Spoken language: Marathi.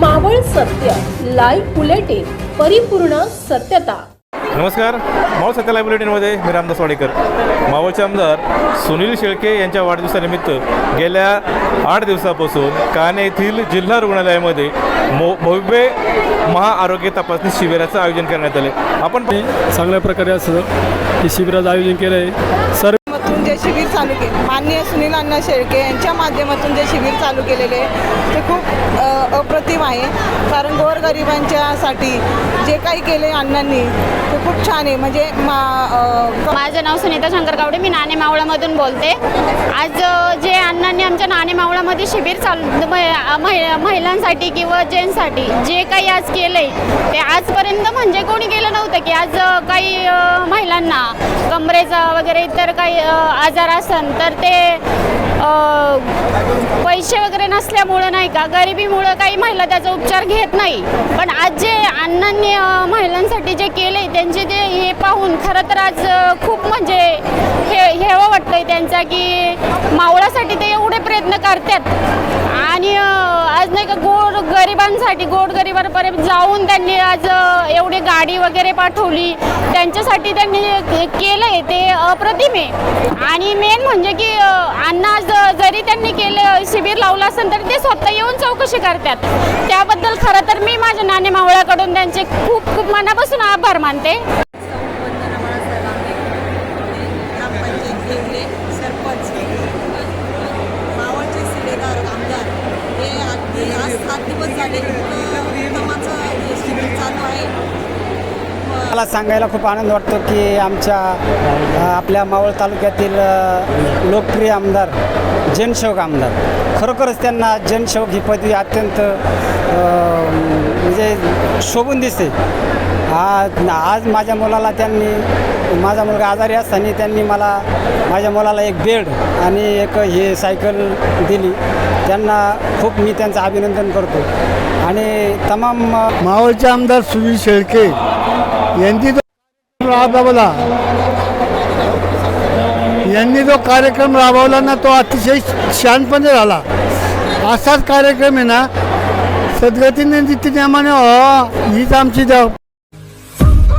मावळ सत्य लाईव्ह बुलेटिन परिपूर्ण सत्यता. नमस्कार मावळ सत्याला बुलेटिनमध्ये मी रामदास वाडेकर. मावळचे आमदार सुनील शेळके यांच्या वाढदिवसानिमित्त गेल्या आठ दिवसापासून काने येथील जिल्हा रुग्णालयामध्ये मो भव्य महाआरोग्य तपासणी शिबिराचं आयोजन करण्यात आले आपण चांगल्या प्रकारे असं हे शिबिराचं आयोजन केलं आहे सर्व सुनील शेळके यांच्या माध्यमातून जे शिबिर चालू केलेले आहे, ते खूप अप्रतिम आहे. कारण गोरगरिबांच्यासाठी जे काही केले अण्णांनी ते खूप छान आहे. म्हणजे मा माझं नाव सुनीता शंकर गावडे मी नाणे मावळामधून बोलते. आज जे अण्णांनी आमच्या नाणे मावळामध्ये शिबिर चालू महि- महिलांसाठी किंवा जेंट्ससाठी जे काही आज केलं आहे ते आजपर्यंत म्हणजे कोणी केलं नव्हतं की आज काही महिलांना कमरेचा वगैरे इतर काही आजार असन तर ते पैसे वगैरे नसल्यामुळं नाही का गरिबीमुळं काही महिला त्याचा उपचार घेत नाही. पण आज जे अण्णांनी महिलांसाठी जे केले त्यांचे ते हे पाहून खरं तर आज खूप म्हणजे हे हेवं वाटतंय त्यांचा की मावळासाठी ते एवढे प्रयत्न करतात. आणि आज नाही का गोड गरिबांसाठी गोरगरिबांपर्यंत जाऊन त्यांनी आज एवढी गाडी वगैरे पाठवली. त्यांच्यासाठी त्यांनी केलं केलंय ते अप्रतिम आहे. आणि मेन म्हणजे की अण्णा जरी त्यांनी केलं शिबिर लावलं असेल तर ते स्वतः येऊन चौकशी करतात. त्याबद्दल खरं तर मी माझ्या नाणे मावळ्याकडून त्यांचे खूप खूप मनापासून आभार मानते. सरपंच मावळचे सिलेदार आमदार हे अगदी आज दिवस झाले. चालू आहे. मला सांगायला खूप आनंद वाटतो की आमच्या आपल्या मावळ तालुक्यातील लोकप्रिय आमदार जनसेवक आमदार खरोखरच त्यांना जनसेवक ही पदवी अत्यंत म्हणजे शोभून दिसते. आज आज माझ्या मुलाला त्यांनी माझा मुलगा आजारी असताना त्यांनी मला माझ्या मुलाला एक बेड आणि एक हे सायकल दिली. त्यांना खूप मी त्यांचं अभिनंदन करतो. आणि तमाम मावळचे आमदार सुनील शेळके यांनी जो राबवला यांनी जो कार्यक्रम राबवला ना तो अतिशय शानपणे झाला. असाच कार्यक्रम आहे ना सद्गतीने नीतीनियमाने हीच आमची देव